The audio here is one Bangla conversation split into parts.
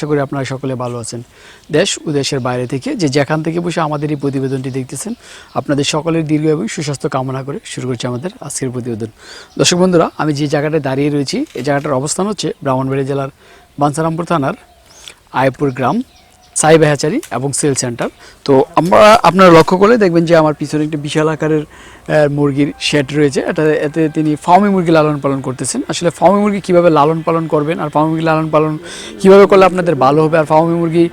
আশা করি আপনারা সকলে ভালো আছেন। দেশ ও দেশের বাইরে থেকে যে যেখান থেকে বসে আমাদের এই প্রতিবেদনটি দেখতেছেন, আপনাদের সকলের দীর্ঘ এবং সুস্বাস্থ্য কামনা করে শুরু করছে আমাদের আজকের প্রতিবেদন। দর্শক বন্ধুরা, আমি যে জায়গাটায় দাঁড়িয়ে রয়েছি, এই জায়গাটার অবস্থান হচ্ছে ব্রাহ্মণবাড়িয়া জেলার বাঞ্চারামপুর থানার আয়পুর গ্রাম। সাই বেহাচারি এবং সেল সেন্টার। তো আমরা আপনারা লক্ষ্য করলে দেখবেন যে আমার পিছনে একটি বিশাল আকারের মুরগির শেড রয়েছে। এটা, এতে তিনি ফার্মি মুরগি লালন পালন করতেছেন। আসলে ফার্মি মুরগি কীভাবে লালন পালন করবেন আর ফার্মি মুরগি লালন পালন কীভাবে করলে আপনাদের ভালো হবে? আর ফার্মি মুরগি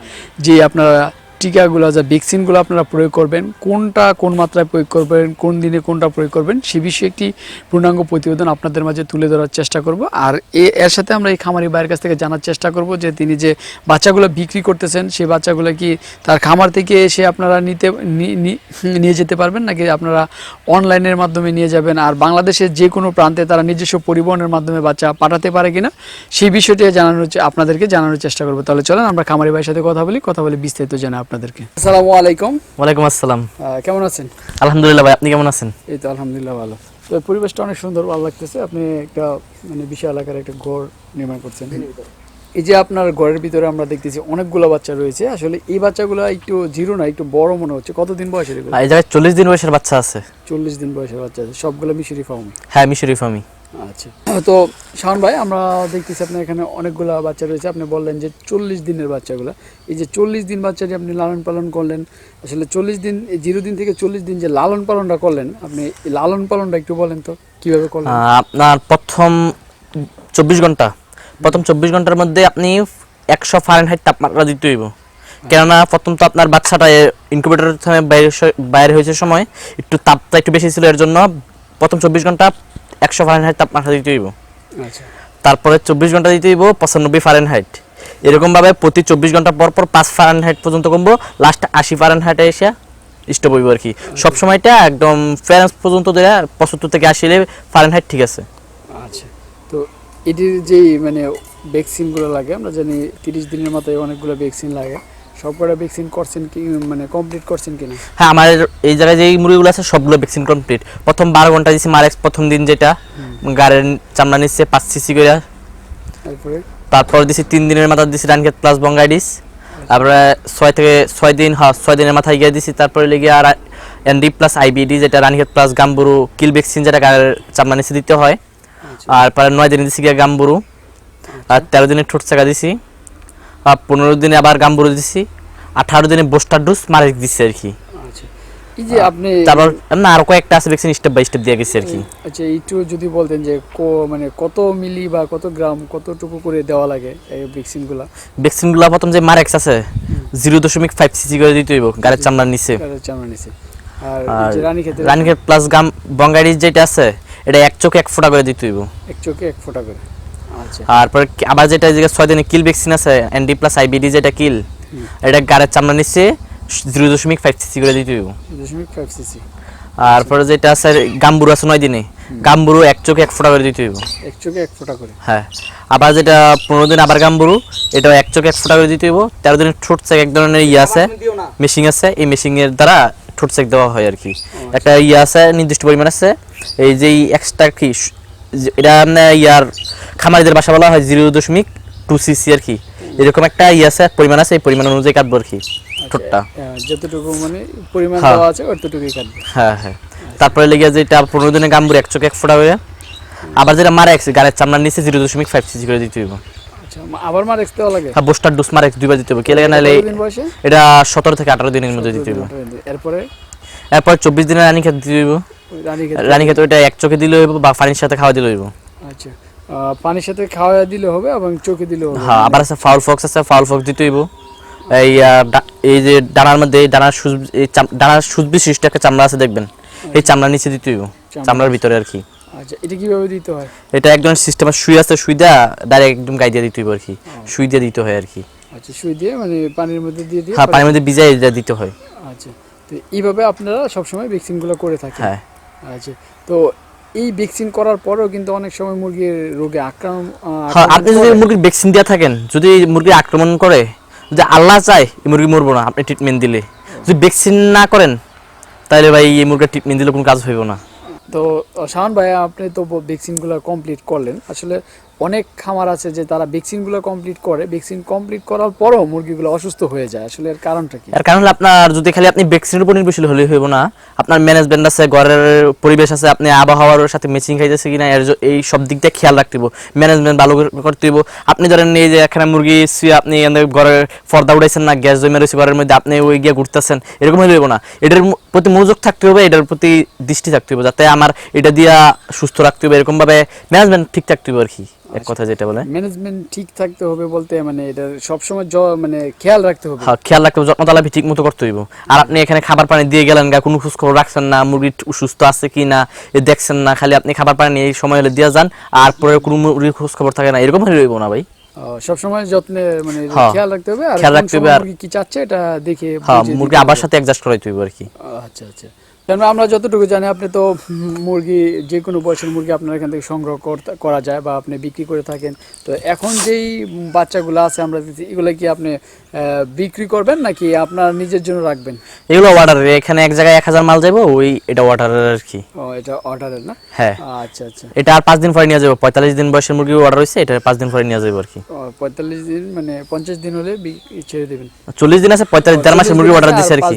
যে আপনারা টিকাগুলো, যা ভ্যাকসিনগুলো আপনারা প্রয়োগ করবেন, কোনটা কোন মাত্রায় প্রয়োগ করবেন, কোন দিনে কোনটা প্রয়োগ করবেন, সে বিষয়ে একটি পূর্ণাঙ্গ প্রতিবেদন আপনাদের মাঝে তুলে ধরার চেষ্টা করব। আর এর সাথে আমরা এই খামারি ভাইয়ের কাছ থেকে জানার চেষ্টা করব যে তিনি যে বাচ্চাগুলো বিক্রি করতেছেন সেই বাচ্চাগুলো কি তার খামার থেকে এসে আপনারা নিতে নিয়ে যেতে পারবেন, নাকি আপনারা অনলাইনের মাধ্যমে নিয়ে যাবেন? আর বাংলাদেশের যে কোনো প্রান্তে তারা নিজস্ব পরিবহনের মাধ্যমে বাচ্চা পাঠাতে পারে কিনা, সেই বিষয়টি জানানোর, আপনাদেরকে জানানোর চেষ্টা করব। তাহলে চলেন, আমরা খামারি ভাইয়ের সাথে কথা বলি, কথা বলে বিস্তারিত জানাই আপনাদেরকে। আসসালামু আলাইকুম। ওয়ালাইকুম আসসালাম। কেমন আছেন? আলহামদুলিল্লাহ ভাই আপনি কেমন আছেন? এই তো আলহামদুলিল্লাহ ভালো। তো পরিবেশটা অনেক সুন্দর ভালো লাগতেছে। আপনি একটা মানে বিশাল আকারে একটা ঘর নির্মাণ করছেন। এই যে আপনার ঘরের ভিতরে আমরা দেখতেছি অনেকগুলো বাচ্চা রয়েছে। আসলে এই বাচ্চাগুলো একটু জিরো না একটু বড় মনে হচ্ছে। কতদিন বয়সের এই জায়গায় চল্লিশ দিন বয়সের বাচ্চা আছে। চল্লিশ দিন বয়সের বাচ্চা আছে। সবগুলো মিশরি ফার্ম। হ্যাঁ মিশরি ফার্মি আচ্ছা। তো শাওন ভাই, আমরা দেখতেছি আপনার এখানে অনেকগুলো বাচ্চা রয়েছে। আপনি বললেন যে চল্লিশ দিনের বাচ্চাগুলো। এই যে চল্লিশ দিন বাচ্চা যে আপনি লালন পালন করলেন, আসলে চল্লিশ দিন জিরো দিন থেকে চল্লিশ দিন যে লালন পালনটা করলেন, আপনি লালন পালনটা একটু বলেন তো, কীভাবে করলেন? আপনার প্রথম চব্বিশ ঘণ্টা, প্রথম চব্বিশ ঘণ্টার মধ্যে আপনি একশো ফারেনহাইট তাপমাত্রা দিতে হইব। কেননা প্রথম তো আপনার বাচ্চাটা ইনকিউবেটর বাইরে বাইরে হয়েছে সময়, একটু তাপটা একটু বেশি ছিল, এর জন্য প্রথম চব্বিশ ঘণ্টা একশো ফারেনহাইট তাপমাত্রা দিতে হইব। আচ্ছা। তারপরে চব্বিশ ঘণ্টা দিতে হইব পঁচানব্বই ফারেনহাইট এরকমভাবে প্রতি চব্বিশ ঘণ্টা পর পর পাঁচ ফারেনহাইট পর্যন্ত কমবো লাস্ট আশি ফারেনহাইটে এসে স্টপ হইব আর কি। সব সময়টা একদম ফ্যারেন্স পর্যন্ত দেয়া পঁচাত্তর থেকে আশি এলে ফারেনহাইট ঠিক আছে। আচ্ছা। তো এটির যেই মানে ভ্যাকসিনগুলো লাগে আমরা জানি তিরিশ দিনের মাথায় অনেকগুলো ভ্যাকসিন লাগে। সবকটা ভ্যাকসিন করছেন কি মানে কমপ্লিট করছেন কিনা? হ্যাঁ আমার এই জায়গায় যেই মুরগিগুলো আছে সবগুলো ভ্যাকসিন কমপ্লিট প্রথম বারো ঘণ্টা দিছি মারেক্স প্রথম দিন যেটা গাড়ির চামড়া নিচ্ছে পাঁচ সিসি করে। তারপরে? তারপর দিছি তিন দিনের মাথা দিছি রানকেট প্লাস বঙ্গাইডিস তারপরে ছয় থেকে ছয় দিন হ্যাঁ ছয় দিনের মাথায় গিয়ে দিছি তারপরে লেগে আর এনডি প্লাস আইবিডি যেটা রানকেট প্লাস গাম্বুরু কিল ভ্যাকসিন যেটা গাড়ির চামড়া নিচে দিতে হয়। আচ্ছা। আর পরে নয় দিনে দিছি গিয়ে গাম্বুরু। আর তেরো দিনে ঠোঁট চাকা দিছি পনেরো দিনে আবার গাম্বুরু দিছি আঠারো দিনে বোস্টার ডোজ মারে দিছি আর কি। আচ্ছা। যে আপনি তারপর না আরও কয়েকটা আছে ভ্যাকসিন স্টেপ বাই স্টেপ দিয়ে গেছি আর কি। আচ্ছা একটু যদি বলতেন যে মানে কত মিলি বা কত গ্রাম কতটুকু করে দেওয়া লাগে এই ভ্যাকসিনগুলো ভ্যাকসিনগুলো প্রথম যে মারেক্স আছে জিরো দশমিক ফাইভ সিসি করে দিতে হইব গাড়ির চামড়ার নিচে। চামড়া নিচে। আর প্লাস গাম বঙ্গাড়ির যেটা আছে এটা এক চোখে এক ফোঁটা করে দিতে হইব। এক চোখে এক ফোঁটা করে। আচ্ছা তারপর আবার যেটা যে ছয় দিনে কিল ভ্যাকসিন আছে এনডি প্লাস আইবিডি যেটা কিল এটা গাড়ির চামড়া নিচে জিরো দশমিক ফাইভ সিসি করে দিতে হইব। দশমিক ফাইভ সিসি তারপরে যেটা আছে গাম্বুরু আছে নয় দিনে গাম্বুরু এক চোখে এক ফোঁটা করে দিতে হইব। এক চোখে এক ফোঁটা করে। হ্যাঁ। আবার যেটা পনেরো দিন আবার গাম্বুরু এটা এক চোখে এক ফোঁটা করে দিতে হইব। তেরো দিনের ঠোঁট চেক এক ধরনের ইয়ে আছে মেশিন আছে এই মেশিনের দ্বারা ঠোঁট চেক দেওয়া হয় আর কি একটা ইয়ে আছে নির্দিষ্ট পরিমাণ আছে এই যে এক্সট্রা কি এটা মানে ইয়ার খামারিদের বাসা বলা হয় জিরো দশমিক টু সিসি আর কি। এরকম একটা ইয়ে আছে পরিমাণ আছে এই পরিমাণ অনুযায়ী কাটবো আর কি ঠোঁটটা। যতটুকু মানে পরিমাণ হ্যাঁ। দেওয়া আছে অতটুকুই কাটবে। হ্যাঁ হ্যাঁ। তারপরে লেগে যেটা পনেরো দিনে গাম্বুর এক চোখে এক ফোঁটা হয়ে আবার যেটা মারা একসি গাড়ির চামড়ার নিচে জিরো দশমিক ফাইভ সিসি করে দিতে হইব। আচ্ছা আবার মার এক্স দেওয়া লাগে? হ্যাঁ বুস্টার ডোজ মারা দুইবার দিতে হবে কে লাগে নাহলে এটা সতেরো থেকে আঠারো দিনের মধ্যে দিতে হইব। এরপরে? এরপর চব্বিশ দিনের রানী খেতে দিতে হইব। রানী খেতে ওইটা এক চোখে দিলে হইব বা পানির সাথে খাওয়া দিলে হইব। আচ্ছা। পানির সাথে খাওয়া দিলে হবে এবং চোখে দিলে হবে। হ্যাঁ আবার আছে ফাউল ফক্স আছে ফাউল ফক্স দিতে হইব। এই এই যে ডানার মধ্যে এই ডানার সুজ এই ডানার সুজ বিশিষ্ট একটা চামড়া আছে দেখবেন? এই চামড়ার নিচে দিতে হইব চামড়ার ভিতরে আর কি। আচ্ছা এটা কীভাবে দিতে হয়? এটা একদম সিস্টেম সুই আছে সুই দেওয়া ডাইরেক্ট একদম গাই দিয়ে দিতে হইব আর কি। সুই দিয়ে দিতে হয় আর কি। আচ্ছা সুই দিয়ে মানে পানির মধ্যে দিয়ে দিয়ে হ্যাঁ পানির মধ্যে ভিজাই এটা দিতে হয়। আচ্ছা তো এইভাবে আপনারা সবসময় ভ্যাকসিনগুলো করে থাকেন। হ্যাঁ। আচ্ছা তো এই ভ্যাকসিন করার পরেও কিন্তু অনেক সময় মুরগির রোগে আক্রমণ হ্যাঁ আপনি যদি। মুরগির ভ্যাকসিন দিয়ে থাকেন যদি মুরগি আক্রমণ করে যদি আল্লাহ চায় এই মুরগি মরবো না আপনি ট্রিটমেন্ট দিলে। যদি ভ্যাকসিন না করেন তাহলে ভাই এই মুরগির ট্রিটমেন্ট দিলে কোনো কাজ হইব না। তো শাহান ভাই আপনি তো ভ্যাকসিনগুলো কমপ্লিট করলেন। আসলে অনেক খামার আছে যে তারা ভ্যাকসিনগুলো কমপ্লিট করে। ভ্যাকসিন কমপ্লিট করার পরেও মুরগিগুলো অসুস্থ হয়ে যায়। আসলে এর কারণটা কি? এর কারণ হলো আপনার যদি খালি আপনি ভ্যাকসিনের উপর নির্ভরশীল হলে হইব না, আপনার ম্যানেজমেন্ট আছে, ঘরের পরিবেশ আছে, আপনি আবহাওয়ার সাথে ম্যাচিং খাইতেছে কিনা, এর এই সব দিক দিয়ে খেয়াল রাখতে হইব। ম্যানেজমেন্ট ভালো করতে হইব। আপনি ধরেন এই যে এখানে মুরগি আপনি ঘরের পর্দা উঠাইছেন না, গ্যাস জমে রয়েছে ঘরের মধ্যে, আপনি ওই গিয়ে ঘুরতেছেন, এরকম হইব না। এটার প্রতি মনোযোগ থাকতে হবে এটার প্রতি দৃষ্টি থাকতে হবে যাতে আমার এটা দিয়া সুস্থ রাখতে হবে এরকম ভাবে ম্যানেজমেন্ট ঠিক থাকতে হবে আর কি। এক কথা যেটা বলে। ম্যানেজমেন্ট ঠিক থাকতে হবে বলতে মানে এটা সবসময় মানে খেয়াল রাখতে হবে। হ্যাঁ খেয়াল রাখতে হবে যত্ন তালাপি ঠিক মতো করতে হইব। আর আপনি এখানে খাবার পানি দিয়ে গেলেন গা কোনো খোঁজ খবর রাখছেন না মুরগি সুস্থ আছে কি না এ দেখছেন না খালি আপনি খাবার পানি এই সময় হলে দিয়ে যান আর পরে কোনো মুরগির খোঁজ খবর থাকে না এরকম হলে হইব না ভাই। সবসময় যত্নে মানে হ্যাঁ। খেয়াল রাখতে হবে আর খেয়াল রাখতে হবে আর- কি চাচ্ছে এটা দেখে হ্যাঁ মুরগি আবার সাথে অ্যাডজাস্ট করাইতে হইব আর কি। আচ্ছা আচ্ছা। কারণ আমরা যতটুকু জানি আপনি তো মুরগি যে কোনো বয়সের মুরগি আপনার এখান থেকে সংগ্রহ করা যায় বা আপনি বিক্রি করে থাকেন। তো এখন যেই বাচ্চাগুলো আছে আমরা দিচ্ছি, এগুলো কি আপনি বিক্রি করবেন নাকি আপনার নিজের জন্য রাখবেন? এগুলো অর্ডার এখানে এক জায়গায় এক হাজার মাল যাব ওই এটা অর্ডারের আর কি। ও এটা অর্ডারের না? হ্যাঁ। আচ্ছা আচ্ছা। এটা আর পাঁচ দিন পরে নিয়ে যাব পঁয়তাল্লিশ দিন বয়সের মুরগি অর্ডার হয়েছে এটা পাঁচ দিন পরে নিয়ে যাব আর কি। পঁয়তাল্লিশ দিন মানে পঞ্চাশ দিন হলে ছেড়ে দেবেন। চল্লিশ দিন আছে পঁয়তাল্লিশ দেড় মাসের মুরগি অর্ডার দিচ্ছে আর কি।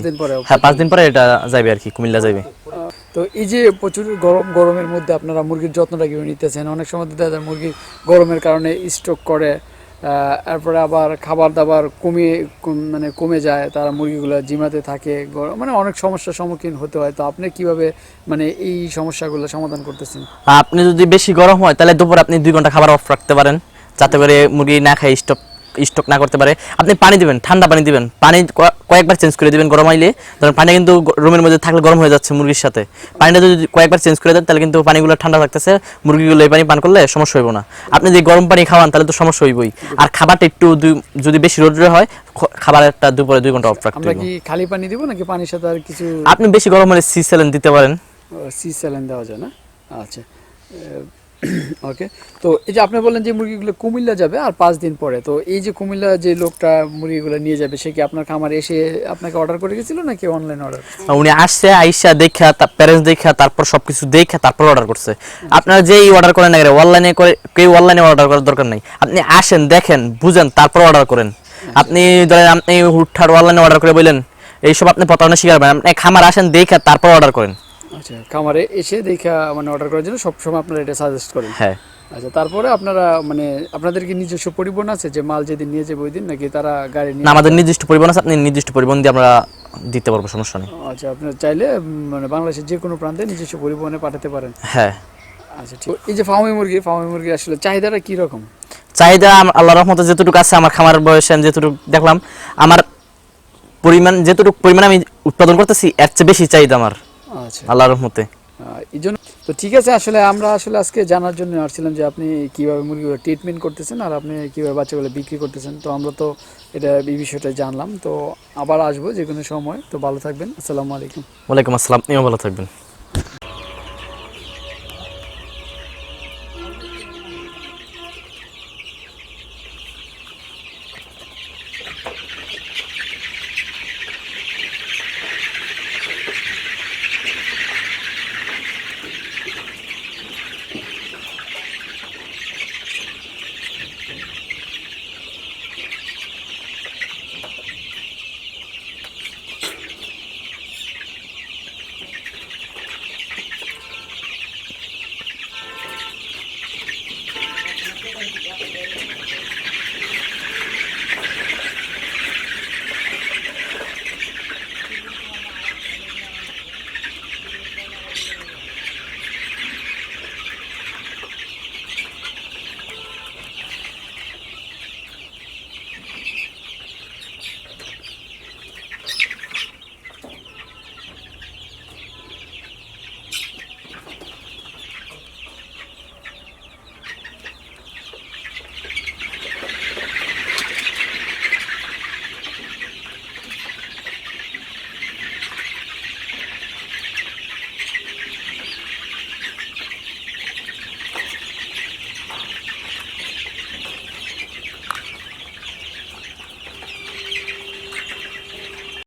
হ্যাঁ পাঁচ দিন পরে এটা যাবে আর কি কুমিল্লা যাবে। তো এই যে প্রচুর গরম গরমের মধ্যে আপনারা মুরগির যত্নটা কীভাবে নিতেছেন? অনেক সময় দেখা যায় মুরগি গরমের কারণে স্ট্রোক করে তারপরে আবার খাবার দাবার কমিয়ে মানে কমে যায় তারা মুরগিগুলো জিমাতে থাকে। গরম মানে অনেক সমস্যার সম্মুখীন হতে হয়। তো আপনি কীভাবে মানে এই সমস্যাগুলো সমাধান করতেছেন? আপনি যদি বেশি গরম হয় তাহলে দুপুর আপনি দুই ঘণ্টা খাবার অফ রাখতে পারেন যাতে করে মুরগি না খায় স্টক স্টক না করতে পারে। আপনি পানি দিবেন ঠান্ডা পানি দিবেন। পানি কয়েকবার চেঞ্জ করে দিবেন গরম আইলে ধরেন পানি কিন্তু রুমের মধ্যে থাকলে গরম হয়ে যাচ্ছে মুরগির সাথে। পানিটা যদি কয়েকবার চেঞ্জ করে দেন তাহলে কিন্তু পানিগুলো ঠান্ডা থাকতেছে। মুরগিগুলো এই পানি পান করলে সমস্যা হইব না। আপনি যদি গরম পানি খাওয়ান তাহলে তো সমস্যা হইবই। আর খাবারটা একটু যদি বেশি রোদ্রে হয় খাবারটা দুপুরে দুই ঘণ্টা অফ রাখতে আমরা কি খালি পানি দিব নাকি পানির সাথে আর কিছু আপনি বেশি গরম হলে সি স্যালেন দিতে পারেন। সি স্যালাইন দেওয়া যায় না? আচ্ছা। ওকে তো এই যে আপনি বললেন যে মুরগিগুলো কুমিল্লা যাবে আর পাঁচ দিন পরে, তো এই যে কুমিল্লা যে লোকটা মুরগিগুলো নিয়ে যাবে, সে কি আপনার খামার এসে আপনাকে অর্ডার করে গেছিল নাকি অনলাইন অর্ডার উনি আসছে, আইসা দেখা, তার প্যারেন্টস দেখা, তারপর সবকিছু দেখা, তারপর অর্ডার করছে। আপনারা যেই অর্ডার করেন না অনলাইনে করে, কেউ অনলাইনে অর্ডার করার দরকার নাই। আপনি আসেন, দেখেন, বুঝেন, তারপর অর্ডার করেন। আপনি ধরেন, আপনি হুটহাট অনলাইনে অর্ডার করে বললেন, এইসব আপনি প্রতারণা শিকার হবেন। আপনি খামার আসেন, দেখা, তারপর অর্ডার করেন। আচ্ছা খামারে এসে দেখা মানে অর্ডার করার জন্য সবসময় আপনারা এটা সাজেস্ট করেন। হ্যাঁ। আচ্ছা তারপরে আপনারা মানে আপনাদের কি নিজস্ব পরিবহন আছে যে মাল যেদিন নিয়ে যাবে ওই দিন নাকি তারা গাড়ি নিয়ে আমাদের নির্দিষ্ট পরিবহন আছে আপনি নির্দিষ্ট পরিবহন দিয়ে আমরা দিতে পারব সমস্যা নেই। আচ্ছা আপনারা চাইলে মানে বাংলাদেশের যে কোনো প্রান্তে নিজস্ব পরিবহনে পাঠাতে পারেন। হ্যাঁ। আচ্ছা ঠিক। এই যে ফার্মি মুরগি ফার্মি মুরগি আসলে চাহিদাটা কি রকম? চাহিদা আল্লাহ রহমতে যেটুকু আছে আমার খামার বয়সে আমি যেটুকু দেখলাম আমার পরিমাণ যেটুকু পরিমাণ আমি উৎপাদন করতেছি এর চেয়ে বেশি চাহিদা আমার। আচ্ছা। আল্লাহ রহমতে। এই জন্য তো ঠিক আছে আসলে আমরা আসলে আজকে জানার জন্য আসছিলাম যে আপনি কীভাবে মুরগিগুলো ট্রিটমেন্ট করতেছেন আর আপনি কীভাবে বাচ্চাগুলো বিক্রি করতেছেন। তো আমরা তো এটা এই বিষয়টা জানলাম। তো আবার আসব যে কোনো সময়। তো ভালো থাকবেন। আসসালামু আলাইকুম। ওয়ালাইকুম আসসালাম। আপনিও ভালো থাকবেন।